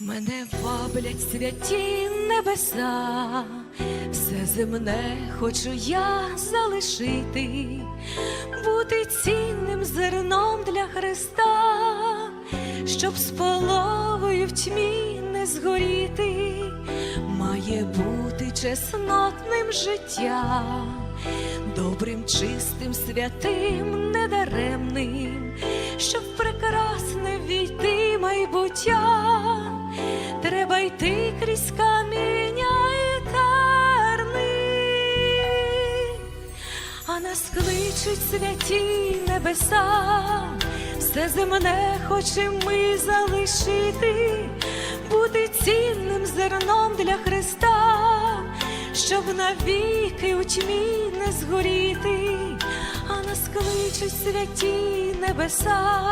Мене ваблять святі небеса, все земне хочу я залишити, бути цінним зерном для Христа, щоб з половою в тьмі не згоріти, має бути чеснотним життя, добрим, чистим, святим, недаремним, майбуття. Треба йти крізь каміння і терни, а нас кличуть святі небеса, все земне хочемо ми залишити, бути цінним зерном для Христа, щоб навіки у тьмі не згоріти, а нас кличуть святі небеса,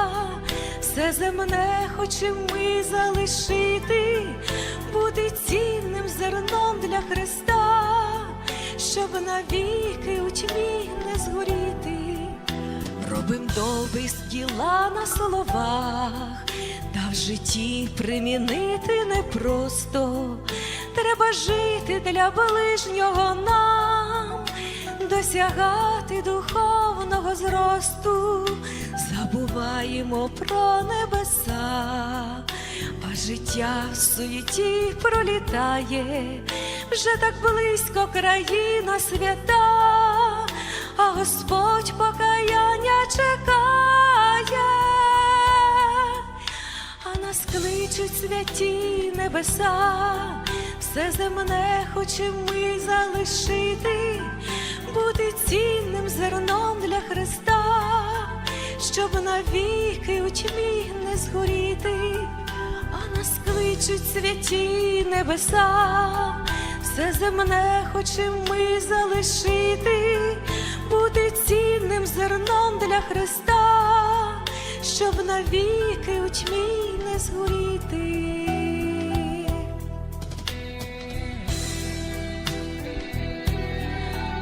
все земне хочемо ми залишити, бути цінним зерном для Христа, щоб навіки у тьмі не згоріти. Робим добрі діла на словах, та в житті примінити непросто. Треба жити для ближнього досягати духовного зросту, забуваємо про небеса, а життя в суєті пролітає, вже так близько країна свята, а Господь покаяння чекає, а нас кличуть святі небеса, все земне хочемо ми залишити, щоб навіки у тьмі не згоріти, а нас кличуть святі небеса, все земне хочемо ми залишити, бути цінним зерном для Христа, щоб навіки у тьмі не згоріти.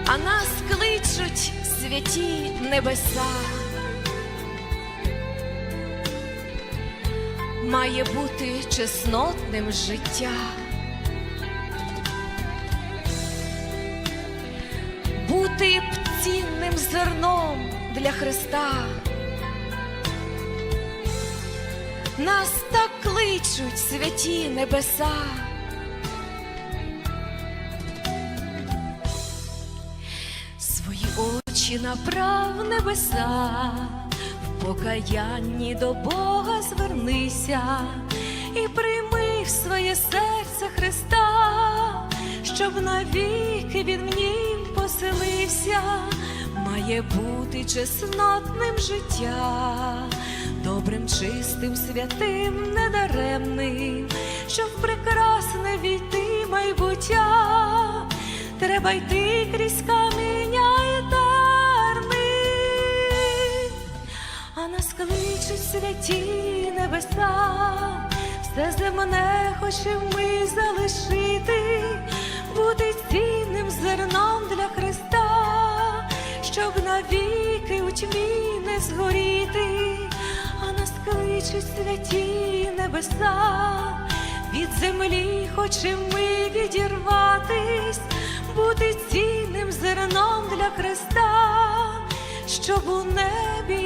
А нас кличуть святі небеса. Має бути чеснотним життя. Бути б цінним зерном для Христа. Нас так кличуть святі небеса. Свої очі направ небеса, покаянні до Бога звернися і прийми в своє серце Христа, щоб навіки він в нім поселився, має бути чеснотним життя, добрим, чистим, святим, недаремним, щоб прекрасне війти майбуття. Треба йти крізь каміння нас кличуть святі небеса, все земне хочемо ми залишити, бути цінним зерном для Христа, щоб навіки у тьмі не згоріти, а нас кличуть святі небеса. Від землі хочемо ми відірватись, бути цінним зерном для Христа, щоб у небі